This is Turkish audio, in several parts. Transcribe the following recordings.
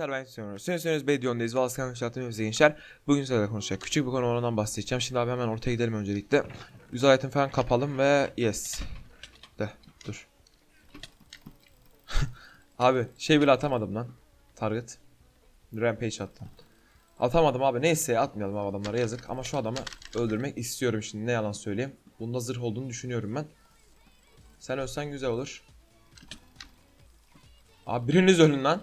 Arkadaşlar ben istiyorum. Söylüyorsunuz Beydiyon'dayız. Valaskan Şartımız gençler. Bugün sizlerle konuşacak. Küçük bir konu ondan bahsedeceğim. Şimdi abi hemen ortaya gidelim öncelikle. Güzel item falan kapalım ve yes. De dur. abi şey bile atamadım lan. Target. Rampage attım. Atamadım abi. Neyse atmayalım abi adamlara yazık. Ama şu adamı öldürmek istiyorum şimdi. Ne yalan söyleyeyim. Bunda zırh olduğunu düşünüyorum ben. Sen ölsen güzel olur. Abi biriniz ölün lan.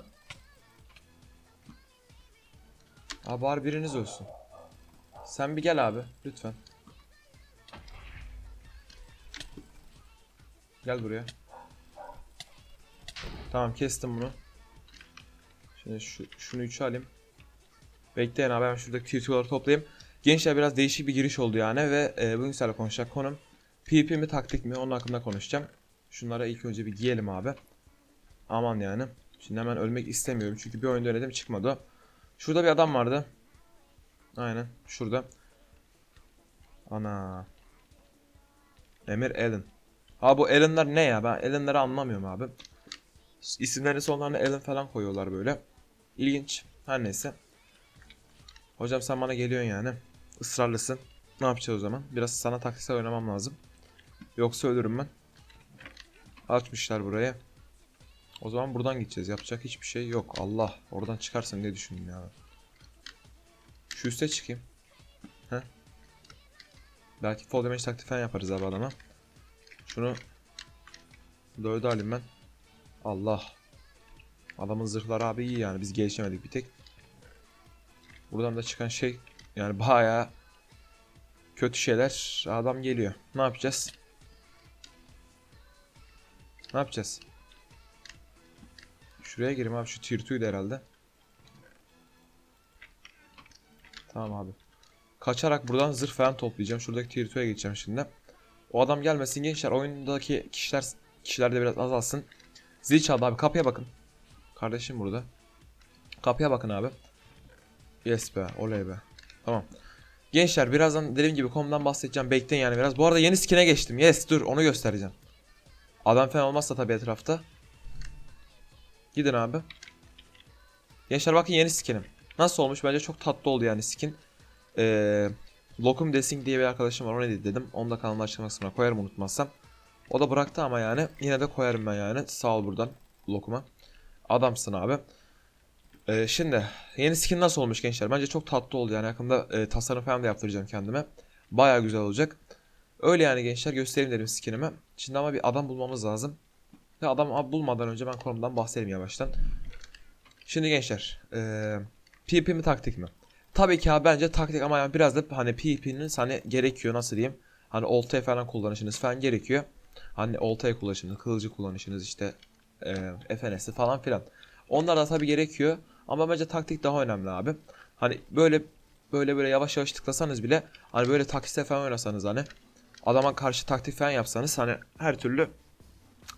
Abi bari biriniz ölsün. Sen bir gel abi lütfen. Gel buraya. Tamam kestim bunu. Şimdi şu, şunu 3'e alayım. Bekleyin abi ben şuradaki tüytüleri toplayayım. Gençler biraz değişik bir giriş oldu yani ve e, bugün sizlerle konuşacak konum PvP mi taktik mi onun hakkında konuşacağım. Şunlara ilk önce bir giyelim abi. Aman yani. Şimdi hemen ölmek istemiyorum çünkü bir oyunda denedim çıkmadı. Şurada bir adam vardı. Aynen şurada. Ana. Emir Allen. Abi bu Allen'lar ne ya? Ben Allen'ları anlamıyorum abi. İsimlerini sonlarına Allen falan koyuyorlar böyle. İlginç. Her neyse. Hocam sen bana geliyorsun yani. Israrlısın. Ne yapacağız o zaman? Biraz sana taktiksel oynamam lazım. Yoksa ölürüm ben. Açmışlar buraya. O zaman buradan gideceğiz. Yapacak hiçbir şey yok. Allah. Oradan çıkarsın diye düşündüm ya. Şu üste çıkayım. He? Belki fall damage taktiği falan yaparız abi adama. Şunu dövdü alayım ben. Allah. Adamın zırhları abi iyi yani. Biz gelişemedik bir tek. Buradan da çıkan şey yani bayağı kötü şeyler. Adam geliyor. Ne yapacağız? Ne yapacağız? Şuraya gireyim abi şu tier 2'ydi herhalde. Tamam abi. Kaçarak buradan zırh falan toplayacağım. Şuradaki tier 2'ye geçeceğim şimdi. O adam gelmesin gençler. Oyundaki kişiler kişiler de biraz azalsın. Zil çaldı abi. Kapıya bakın. Kardeşim burada. Kapıya bakın abi. Yes be. Oley be. Tamam. Gençler birazdan dediğim gibi konudan bahsedeceğim. Bekleyin yani biraz. Bu arada yeni skin'e geçtim. Yes dur onu göstereceğim. Adam falan olmazsa tabii etrafta. Gidin abi. Gençler bakın yeni skinim. Nasıl olmuş? Bence çok tatlı oldu yani skin. Ee, Lokum Desing diye bir arkadaşım var. Ona dedi dedim. Onu da kanalın açıklama kısmına koyarım unutmazsam. O da bıraktı ama yani. Yine de koyarım ben yani. Sağ ol buradan Lokum'a. Adamsın abi. Ee, şimdi yeni skin nasıl olmuş gençler? Bence çok tatlı oldu yani. Yakında e, tasarım falan da yaptıracağım kendime. Baya güzel olacak. Öyle yani gençler göstereyim dedim skinimi. Şimdi ama bir adam bulmamız lazım. Ve adam abi bulmadan önce ben konumdan bahsedeyim yavaştan. Şimdi gençler, eee PvP mi taktik mi? Tabii ki abi bence taktik ama yani biraz da hani PvP'nin hani gerekiyor nasıl diyeyim? Hani oltaya falan kullanışınız falan gerekiyor. Hani oltaya kullanışınız, kılıcı kullanışınız işte eee FNS'i falan filan. Onlar da tabii gerekiyor ama bence taktik daha önemli abi. Hani böyle böyle böyle yavaş yavaş tıklasanız bile hani böyle taktikte falan oynasanız hani adama karşı taktik falan yapsanız hani her türlü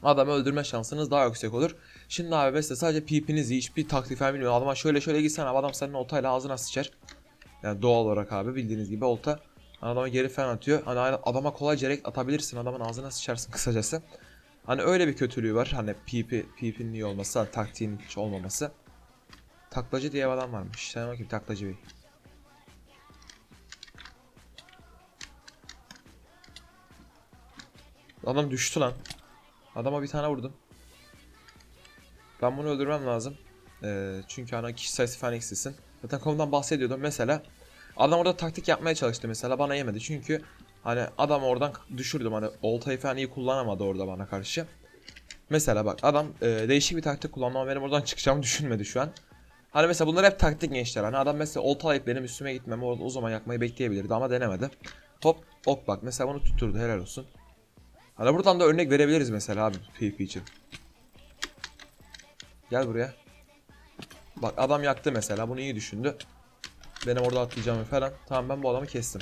adamı öldürme şansınız daha yüksek olur. Şimdi abi mesela sadece PvP'niz iyi hiçbir taktik falan bilmiyor. Adama şöyle şöyle gitsen abi adam senin oltayla ağzına sıçar. Yani doğal olarak abi bildiğiniz gibi olta adama geri falan atıyor. Hani adama kolayca direkt atabilirsin adamın ağzına sıçarsın kısacası. Hani öyle bir kötülüğü var. Hani PvP, PvP'nin iyi olması, hani taktiğin hiç olmaması. Taklacı diye bir adam varmış. Sen bakayım taklacı bey. Adam düştü lan. Adama bir tane vurdum. Ben bunu öldürmem lazım. Ee, çünkü ana kişi sayısı falan eksilsin. Zaten konudan bahsediyordum. Mesela adam orada taktik yapmaya çalıştı mesela bana yemedi. Çünkü hani adam oradan düşürdüm hani oltayı falan iyi kullanamadı orada bana karşı. Mesela bak adam e, değişik bir taktik kullandı ama benim oradan çıkacağımı düşünmedi şu an. Hani mesela bunlar hep taktik gençler. Hani adam mesela oltalayıp benim üstüme gitmemi orada o zaman yakmayı bekleyebilirdi ama denemedi. Hop ok bak mesela bunu tutturdu helal olsun. Hani buradan da örnek verebiliriz mesela abi PvP için. Gel buraya. Bak adam yaktı mesela bunu iyi düşündü. Benim orada atlayacağımı falan. Tamam ben bu adamı kestim.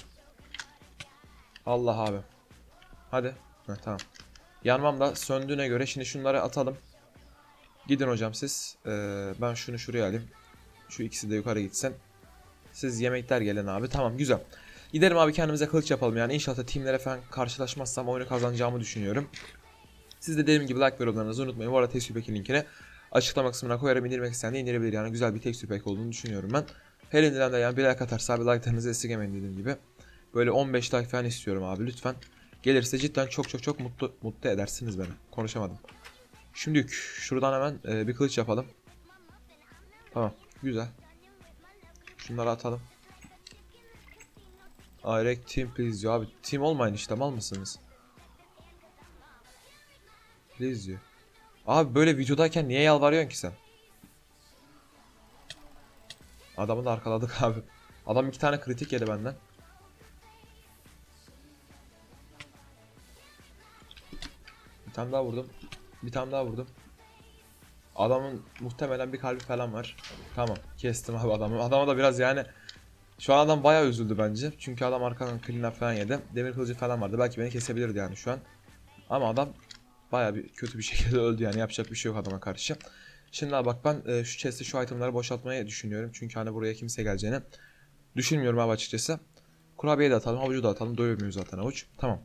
Allah abi. Hadi. Heh, tamam. Yanmam da söndüğüne göre şimdi şunları atalım. Gidin hocam siz. Ee, ben şunu şuraya alayım. Şu ikisi de yukarı gitsin. Siz yemekler gelin abi. Tamam güzel. Gidelim abi kendimize kılıç yapalım yani inşallah teamlere falan karşılaşmazsam oyunu kazanacağımı düşünüyorum. Siz de dediğim gibi like ve yorumlarınızı unutmayın. Bu arada Tesbih linkini Açıklama kısmına koyarım indirmek isteyen de indirebilir yani güzel bir tekstür pack olduğunu düşünüyorum ben. Her indiren de yani bir like atarsa abi like'larınızı esirgemeyin dediğim gibi. Böyle 15 like falan istiyorum abi lütfen. Gelirse cidden çok çok çok mutlu mutlu edersiniz beni. Konuşamadım. Şimdi şuradan hemen e, bir kılıç yapalım. Tamam güzel. Şunları atalım. Direct team please diyor abi. Team olmayın işte mal mısınız? Please diyor. Abi böyle videodayken niye yalvarıyorsun ki sen? Adamı da arkaladık abi. Adam iki tane kritik yedi benden. Bir tane daha vurdum. Bir tane daha vurdum. Adamın muhtemelen bir kalbi falan var. Tamam kestim abi adamı. Adama da biraz yani şu an adam bayağı üzüldü bence. Çünkü adam arkadan clean falan yedi. Demir kılıcı falan vardı. Belki beni kesebilirdi yani şu an. Ama adam bayağı bir kötü bir şekilde öldü yani. Yapacak bir şey yok adama karşı. Şimdi abi bak ben e, şu chest'i şu itemları boşaltmayı düşünüyorum. Çünkü hani buraya kimse geleceğini düşünmüyorum abi açıkçası. Kurabiye de atalım, havucu da atalım. Doyurmuyor zaten havuç. Tamam.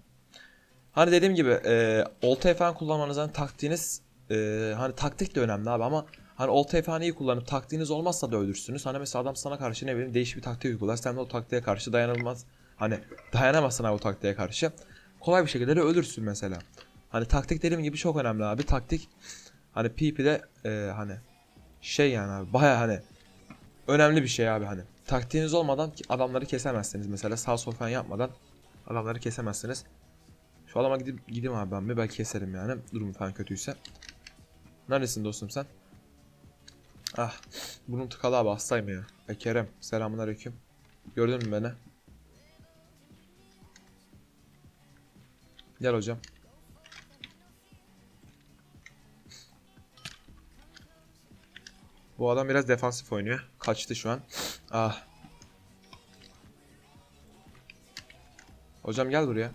Hani dediğim gibi e, oltayı falan kullanmanızın taktiğiniz e, hani taktik de önemli abi ama hani oltayı falan iyi kullanıp taktiğiniz olmazsa da ölürsünüz. Hani mesela adam sana karşı ne bileyim değişik bir taktik uygular. Sen de o taktiğe karşı dayanılmaz. Hani dayanamazsın abi o taktiğe karşı. Kolay bir şekilde de ölürsün mesela. Hani taktik dediğim gibi çok önemli abi. Taktik hani PvP'de e, hani şey yani abi baya hani önemli bir şey abi hani. Taktiğiniz olmadan adamları kesemezsiniz mesela sağ sol falan yapmadan adamları kesemezsiniz. Şu adama gidip gideyim abi ben bir belki keserim yani durum falan kötüyse. Neredesin dostum sen? Ah bunun tıkalı abi hastayım ya. E Kerem selamun aleyküm. Gördün mü beni? Gel hocam. Bu adam biraz defansif oynuyor. Kaçtı şu an. Ah. Hocam gel buraya.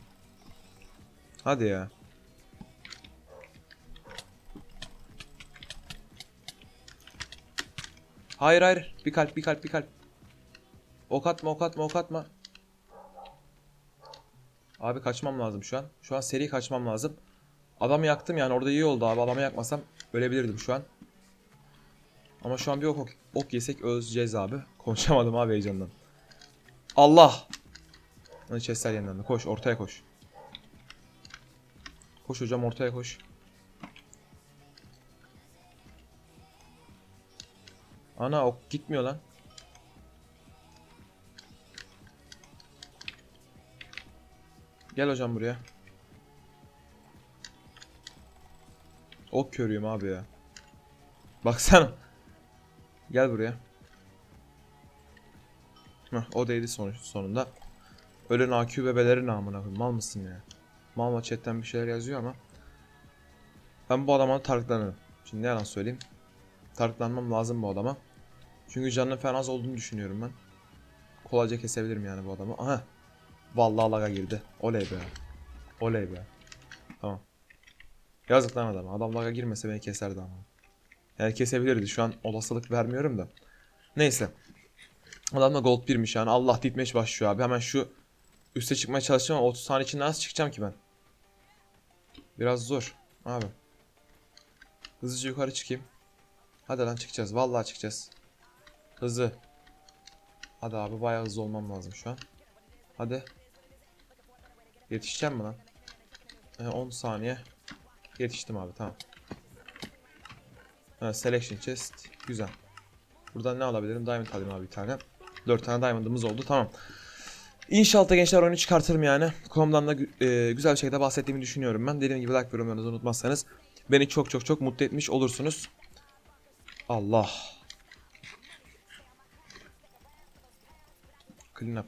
Hadi ya. Hayır hayır. Bir kalp bir kalp bir kalp. Ok atma ok atma ok atma. Abi kaçmam lazım şu an. Şu an seri kaçmam lazım. Adamı yaktım yani orada iyi oldu abi. Adamı yakmasam ölebilirdim şu an. Ama şu an bir ok, ok, ok yesek öleceğiz abi. Konuşamadım abi heyecandan. Allah! Chestler yeniden Koş ortaya koş. Koş hocam ortaya koş. Ana ok gitmiyor lan. Gel hocam buraya. Ok körüyüm abi ya. Baksana. Gel buraya. Heh, o değdi sonuç sonunda. Ölen AQ bebeleri namına. Mal mısın ya? Mal chatten bir şeyler yazıyor ama. Ben bu adama tarıklanırım. Şimdi ne yalan söyleyeyim. Tarıklanmam lazım bu adama. Çünkü canının falan az olduğunu düşünüyorum ben. Kolayca kesebilirim yani bu adamı. Aha. Vallahi laga girdi. Oley be. Oley be. Tamam. Yazık lan adama. Adam laga girmese beni keserdi ama. Yani kesebilirdi. Şu an olasılık vermiyorum da. Neyse. Adamda gold 1'miş yani. Allah ditmeş başlıyor abi. Hemen şu üste çıkmaya çalışacağım ama 30 saniye içinde nasıl çıkacağım ki ben? Biraz zor. Abi. Hızlıca yukarı çıkayım. Hadi lan çıkacağız. Vallahi çıkacağız. Hızlı. Hadi abi bayağı hızlı olmam lazım şu an. Hadi. Yetişeceğim mi lan? Ee, 10 saniye. Yetiştim abi tamam. Ha, selection chest. Güzel. Buradan ne alabilirim? Diamond alayım abi bir tane. 4 tane diamond'ımız oldu. Tamam. İnşallah gençler oyunu çıkartırım yani. Komdan da e, güzel bir şekilde bahsettiğimi düşünüyorum ben. Dediğim gibi like ve yorumlarınızı unutmazsanız beni çok çok çok mutlu etmiş olursunuz. Allah. Clean up.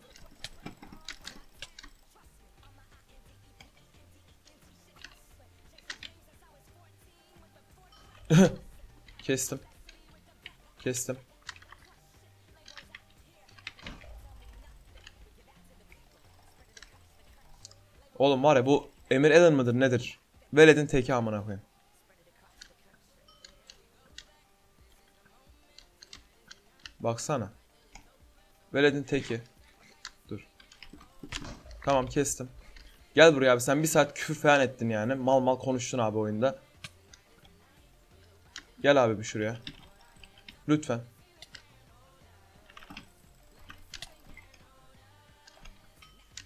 Kestim. Kestim. Oğlum var ya bu Emir Allen mıdır nedir? Veled'in teki amına koyayım. Baksana. Veled'in teki. Dur. Tamam kestim. Gel buraya abi sen bir saat küfür falan ettin yani. Mal mal konuştun abi oyunda. Gel abi bir şuraya. Lütfen.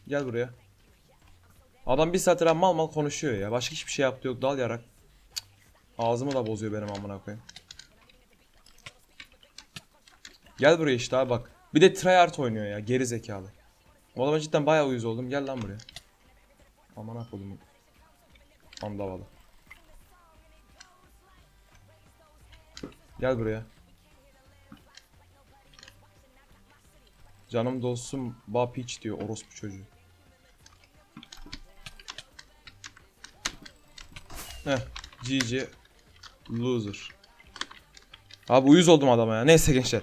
Gel buraya. Adam bir saattir mal mal konuşuyor ya. Başka hiçbir şey yaptı yok. Dal yarak. Cık. Ağzımı da bozuyor benim amına koyayım. Gel buraya işte abi bak. Bir de tryhard oynuyor ya. Geri zekalı. O adama cidden bayağı uyuz oldum. Gel lan buraya. Aman kodumun. Andavalı. Gel buraya. Canım dostum Bapiç diyor orospu çocuğu. Heh, GG loser. Abi uyuz oldum adama ya. Neyse gençler.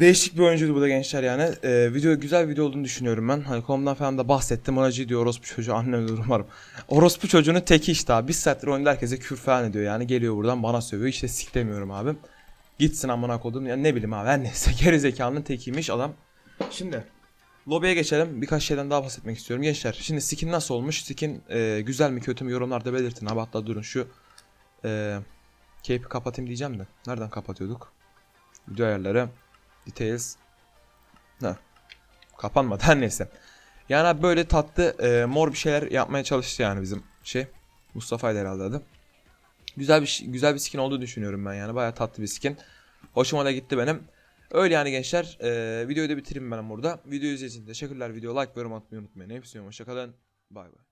Değişik bir oyuncuydu bu da gençler yani. Ee, video güzel bir video olduğunu düşünüyorum ben. Hani komdan falan da bahsettim. G diyor orospu çocuğu annem ölür umarım. Orospu çocuğunun teki işte abi. Bir saattir oyunda herkese küfür falan ediyor yani. Geliyor buradan bana sövüyor. İşte siklemiyorum abi. Gitsin amına kodum. Ya ne bileyim abi. Her neyse geri zekanın tekiymiş adam. Şimdi Lobiye geçelim. Birkaç şeyden daha bahsetmek istiyorum gençler. Şimdi skin nasıl olmuş? Skin e, güzel mi kötü mü yorumlarda belirtin. Abi hatta durun şu e, cape'i kapatayım diyeceğim de. Nereden kapatıyorduk? Video ayarları. Details. Ne? Kapanmadı her neyse. Yani abi böyle tatlı e, mor bir şeyler yapmaya çalıştı yani bizim şey. Mustafa'ydı herhalde adı. Güzel bir güzel bir skin olduğunu düşünüyorum ben yani. Bayağı tatlı bir skin. Hoşuma da gitti benim. Öyle yani gençler. E, videoyu da bitireyim ben burada. Video izlediğiniz için teşekkürler. Video like ve yorum atmayı unutmayın. Hepsi hoşçakalın. Bay bay.